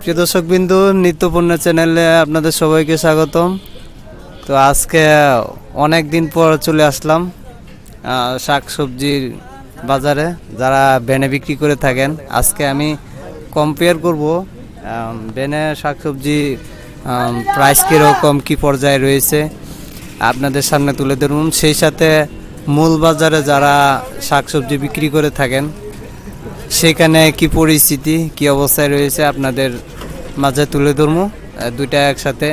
প্রিয় দর্শক বিন্দু নিত্যপূর্ণ চ্যানেলে আপনাদের সবাইকে স্বাগতম। তো আজকে অনেক দিন পর চলে আসলাম শাক সবজির বাজারে। যারা বেনে বিক্রি করে থাকেন, আজকে আমি কম্পেয়ার করব বেনে শাক সবজি প্রাইস কীরকম, কী পর্যায়ে রয়েছে, আপনাদের সামনে তুলে ধরুন। সেই সাথে মূল বাজারে যারা শাকসবজি বিক্রি করে থাকেন সেখানে কি পরিস্থিতি, কি অবস্থায় রয়েছে আপনাদের মাঝে তুলে ধরবো। দুইটা একসাথে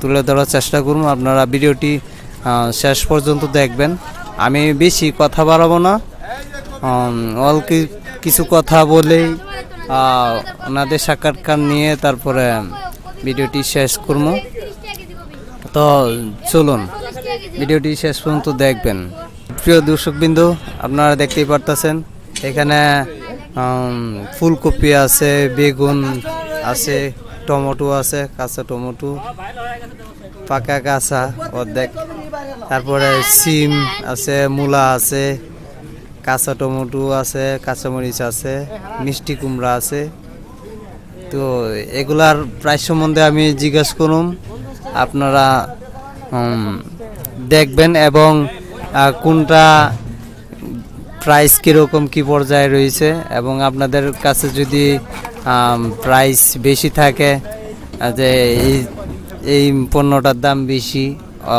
তুলে ধরার চেষ্টা করব। আপনারা ভিডিওটি শেষ পর্যন্ত দেখবেন। আমি বেশি কথা বাড়াবো না। অল্প কিছু কথা বলেই ওনাদের সাক্ষাৎকার নিয়ে তারপরে ভিডিওটি শেষ করব। তো চলুন, ভিডিওটি শেষ পর্যন্ত দেখবেন। প্রিয় দর্শকবিন্দু, আপনারা দেখতেই পারতেছেন এখানে ফুলকপি আছে, বেগুন আছে, টমেটো আছে, কাঁচা টমেটো, পাকা কাঁচা অর্ধেক। তারপরে সিম আছে, মূলা আছে, কাঁচা টমেটো আছে, কাঁচামরিচ আছে, মিষ্টি কুমড়া আছে। তো এগুলার প্রাইস সম্বন্ধে আমি জিজ্ঞেস করুন আপনারা দেখবেন এবং কোনটা প্রাইস কীরকম, কী পর্যায়ে রয়েছে? এবং আপনাদের কাছে যদি প্রাইস বেশি থাকে যে এই এই পণ্যটার দাম বেশি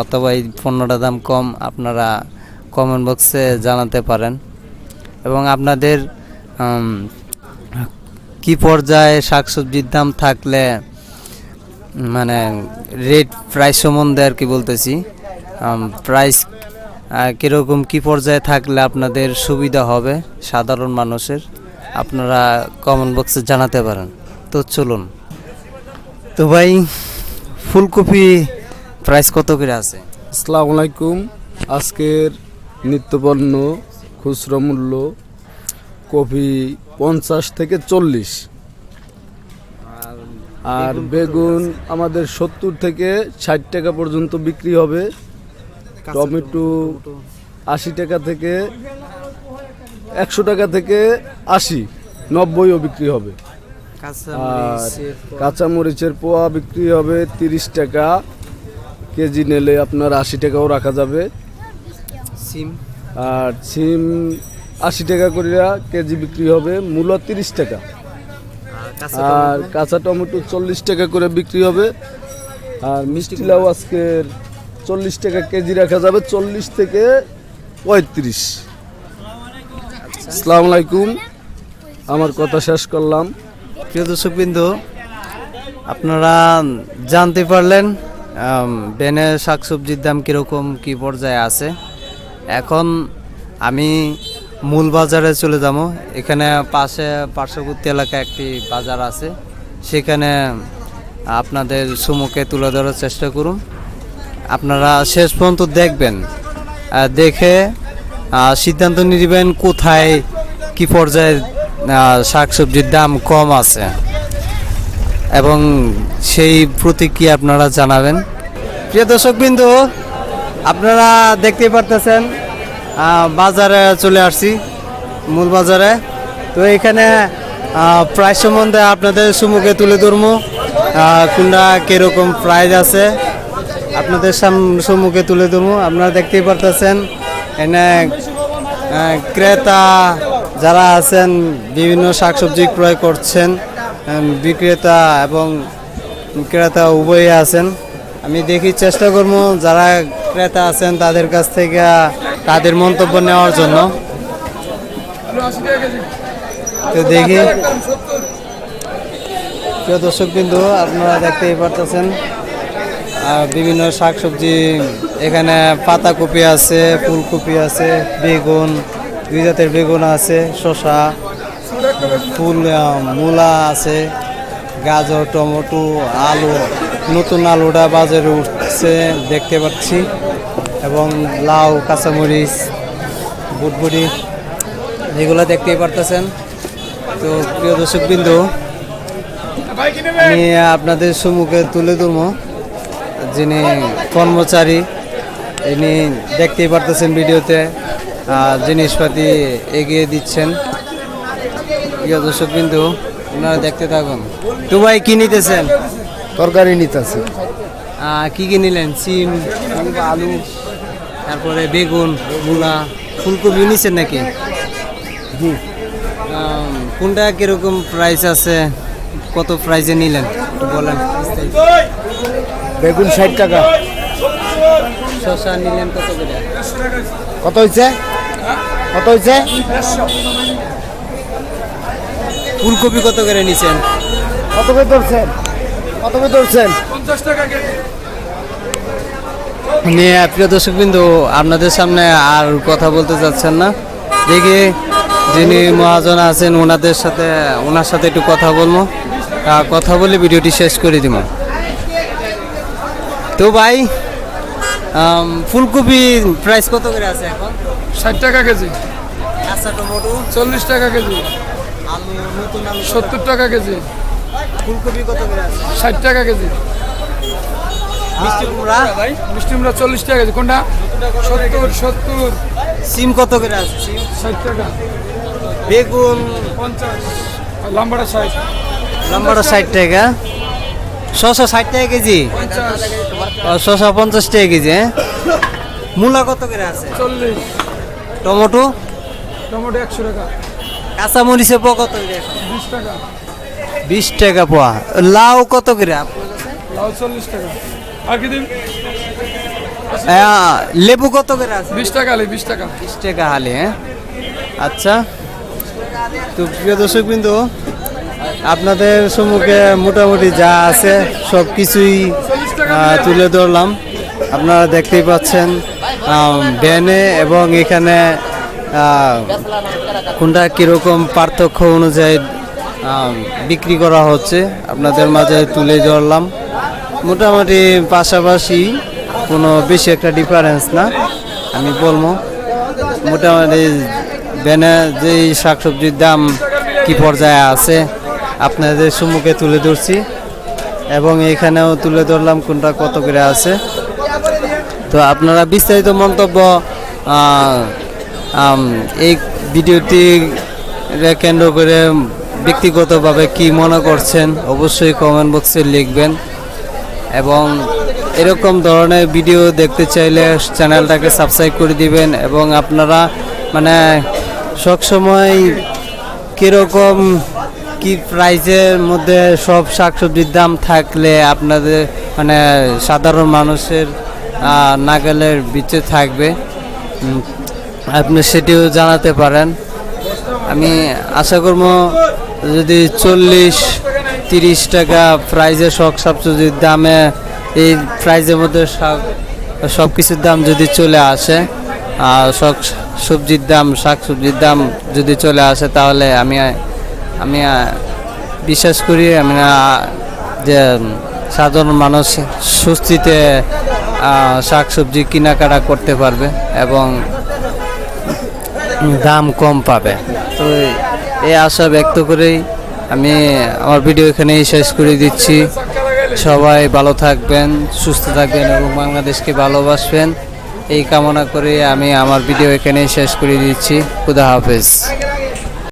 অথবা এই পণ্যটার দাম কম, আপনারা কমেন্ট বক্সে জানাতে পারেন। এবং আপনাদের কি পর্যায়ে শাকসবজির দাম থাকলে মানে রেট প্রাইস সম্বন্ধে আর কি বলতেছি। প্রাইস কীরকম কি পর্যায়ে থাকলে আপনাদের সুবিধা হবে সাধারণ মানুষের? আপনারা কমেন্ট বক্সে জানাতে পারেন। তো চলুন। তো ভাই, ফুলকপি প্রাইস কত করে আছে? আসসালামু আলাইকুম। আজকের নিত্যপণ্য খুচরো মূল্য কপি পঞ্চাশ থেকে চল্লিশ। আর বেগুন আমাদের সত্তর থেকে ষাট টাকা পর্যন্ত বিক্রি হবে। টমেটো আশি টাকা থেকে একশো টাকা থেকে আশি নব্বইও বিক্রি হবে। আর কাঁচামরিচের পোয়া বিক্রি হবে তিরিশ টাকা কেজি নিলে আপনার আশি টাকাও রাখা যাবে। সিম। আর সিম আশি টাকা করে কেজি বিক্রি হবে মূলা তিরিশ টাকা। আর কাঁচা টমেটো চল্লিশ টাকা করে বিক্রি হবে। আর মিষ্টি লাউ আজকের চল্লিশ টাকা কেজি রাখা যাবে, চল্লিশ থেকে পঁয়ত্রিশ। আসসালামু আলাইকুম। আমার কথা শেষ করলাম। প্রিয় দর্শকবৃন্দু, আপনারা জানতে পারলেন বেনে শাকসবজির দাম কীরকম, কী পর্যায়ে আছে। এখন আমি মূল বাজারে চলে যাব। এখানে পাশে পার্শ্ববর্তী এলাকায় একটি বাজার আছে। সেখানে আপনাদের সম্মুখে তুলে ধরার চেষ্টা করুন। আপনারা শেষ পর্যন্ত দেখবেন। দেখে সিদ্ধান্ত নিবেন কোথায়, কি পর্যায়ে শাকসবজির দাম কম আছে। এবং সেই প্রতিক্রিয়া আপনারা জানাবেন। প্রিয় দর্শক বিন্দু আপনারা দেখতেই পারতেছেন বাজারে চলে আসছি, মূল বাজারে। তো এখানে প্রাইস সম্বন্ধে আপনাদের সম্মুখে তুলে ধরবো কোনটা কীরকম প্রাইস আছে। আপনাদের সাম- সম্মুখে তুলে ধরবো। আপনারা দেখতেই পারতেছেন, এনে ক্রেতা যারা আছেন, বিভিন্ন শাকসবজি ক্রয় করছেন বিক্রেতা এবং ক্রেতা উভয়ই আছেন। আমি দেখি চেষ্টা করব, যারা ক্রেতা আছেন, তাদের কাছ থেকে তাদের মন্তব্য নেওয়ার জন্য। তো দেখি। প্রিয় দর্শক বিন্দু আপনারা দেখতেই পারতেছেন বিভিন্ন শাকসবজি, এখানে পাতাকপি আছে, ফুলকপি আছে, বেগুন, দুই জাতের বেগুন আছে, শসা, ফুল মূলা আছে, গাজর, টমেটো, আলু, নতুন আলুটা বাজারে উঠছে, দেখতে পাচ্ছি, এবং লাউ, কাঁচামরিচ বুটবুড়ি এগুলো দেখতেই পারতেছেন। তো প্রিয় দর্শক বিন্দু আমি আপনাদের সম্মুখে তুলে ধরবো। যিনি কর্মচারী ইনি দেখতেই পারতেছেন ভিডিওতে জিনিসপাতি এগিয়ে দিচ্ছেন। প্রিয় দর্শক বিন্দু আপনারা দেখতে থাকুন। তো ভাই কি নিতেছেন? তরকারি নিতেছে। কি কি নিলেন? সিম আলু তারপরে বেগুন মূলা ফুলকপি নিছেন নাকি? কোনটা কীরকম প্রাইস আছে? কত প্রাইসে নিলেন? বলেন। বেগুন ষাট টাকা। শসা নিলেন কত করে? কত হয়েছে কত হয়েছে ফুলকপি কত করে নিছেন? কত করে ধরছেন? কত করে ধরছেন? নিয়ে প্রিয় দর্শক বিন্দু আপনাদের সামনে আর কথা বলতে চাচ্ছেন না। দেখি যিনি মহাজন আছেন ওনাদের সাথে ওনার সাথে একটু কথা বলব। কথা বলে ভিডিওটি শেষ করে দিব। তো ভাই ফুলকপি প্রাইস কত করে আছে এখন? ষাট টাকা কেজি। কাঁচা টমেটো চল্লিশ টাকা কেজি। আলু নতুন আলু সত্তর টাকা কেজি। ফুলকপি কত করে আছে? ষাট টাকা কেজি। মিষ্টি কুমড়া? মিষ্টি কুমড়া চল্লিশ টাকা কেজি। কোনটা? সত্তর সত্তর সিম কত করে আছে? সিম? ষাট টাকা। বেগুন? পঞ্চাশ। আর লম্বাটা ষাট। লম্বাটা ষাট টাকা। শশা ষাট টাকা কেজি? শশা পঞ্চাশ টাকা কেজি হ্যাঁ? মূলা কত করে আছে? চল্লিশ। টমেটো? টমেটো একশো টাকা। কাঁচা মরিচের পোয়া কত করে? বিশ টাকা। বিশ টাকা পোয়া। লাউ কত করে? লাউ চল্লিশ টাকা। আর কি দিন? লেবু কত করে আছে? বিশ টাকা আলি বিশ টাকা। বিশ টাকা হালি হ্যাঁ? আচ্ছা। তো প্রিয় দর্শক বিন্দু আপনাদের সম্মুখে মোটামুটি যা আছে, সব কিছুই তুলে ধরলাম। আপনারা দেখতেই পাচ্ছেন ভ্যানে এবং এখানে কোনটা কীরকম পার্থক্য অনুযায়ী বিক্রি করা হচ্ছে, আপনাদের মাঝে তুলে ধরলাম। মোটামুটি পাশাপাশি কোনো বেশি একটা ডিফারেন্স না, আমি বলব। মোটামুটি ভ্যানে যেই শাকসবজির দাম কি পর্যায়ে আছে আপনাদের সম্মুখে তুলে ধরছি। এবং এখানেও তুলে ধরলাম কোনটা কত করে আছে। তো আপনারা বিস্তারিত মন্তব্য এই ভিডিওটি কেন্দ্র করে ব্যক্তিগতভাবে কি মনে করছেন অবশ্যই কমেন্ট বক্সে লিখবেন। এবং এরকম ধরনের ভিডিও দেখতে চাইলে চ্যানেলটাকে সাবস্ক্রাইব করে দিবেন এবং আপনারা মানে সবসময় কীরকম কি প্রাইজের মধ্যে সব শাকসবজির দাম থাকলে আপনাদের মানে সাধারণ মানুষের নাগালের বিচে থাকবে? আপনি সেটিও জানাতে পারেন। আমি আশা করব যদি চল্লিশ, তিরিশ টাকা প্রাইজের শখ সবজির দামে এই প্রাইজের মধ্যে সব সব কিছুর দাম যদি চলে আসে আর সব সবজির দাম শাক সবজির দাম যদি চলে আসে, তাহলে আমি আমি বিশ্বাস করি আমি যে সাধারণ মানুষ স্বস্তিতে শাক সবজি কেনাকাটা করতে পারবে এবং দাম কম পাবে। তো এই আশা ব্যক্ত করেই আমি আমার ভিডিও এখানেই শেষ করে দিচ্ছি। সবাই ভালো থাকবেন, সুস্থ থাকবেন এবং বাংলাদেশকে ভালোবাসবেন। এই কামনা করে আমি আমার ভিডিও এখানেই শেষ করে দিচ্ছি। খুদা হাফেজ।